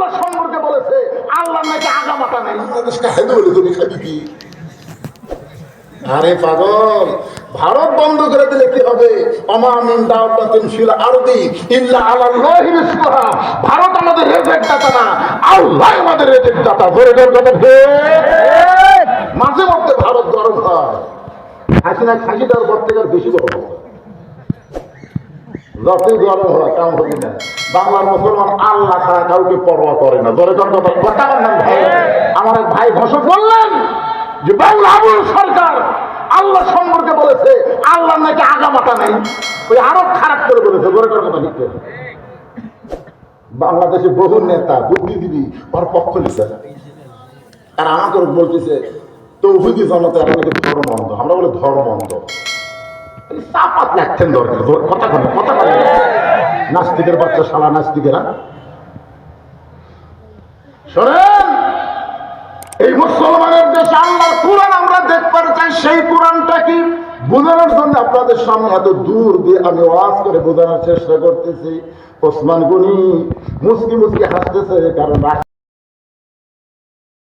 আল্লাহ সম্পর্কে বলেছে আল্লাহ নাকি নেই। তুমি খাবি কি? আরে পাগল ভারত বন্ধ করে দিলে কি হবে? অমামিন দাওয়াতিন ফিল আরদি ইল্লা আলাল্লাহি রিজকুহা। ভারত আমাদের রেজেক্ট দাতা না আল্লাহ আমাদের রেজেক্ট দাতা। ধরে ধরে কথা মাঝে মধ্যে ভারত গরম হয়। হাসিনা খাসি দেওয়ার পর থেকে বেশি হয় যতই গরম হয় কাম হবে না। বাংলার মুসলমান আল্লাহ ছাড়া কাউকে পরোয়া করে না। বল ভাই আমার এক ভাই ঘোষক বললেন যে বাংলা সরকার আল্লাহ সম্পর্কে বলেছে, আল্লাহ নাকি আগামাটা নেই। ওই আরও খারাপ করে বলেছে। ধরে কথা লিখতে বাংলাদেশে বহু নেতা, বুদ্ধিজীবী ওর পক্ষ লিখছে আর আমাকে বলতেছে তৌফিকি জনতা আমরা নাকি ধর্ম আমরা বলে ধর্ম অন্ধ নাস্তিকের বাচ্চা, শালা নাস্তিকেরা। শোনেন, এই মুসলমানের দেশে আল্লাহর কোরআন আমরা দেখতে চাই, সেই কোরআনটা কি? বোঝানোর জন্য আপনাদের সামনে এত দূর দিয়ে আমি ওয়াজ করে বোঝানোর চেষ্টা করতেছি। ওসমান গনি মুসকি মুসকি হাসতেছে, কারণ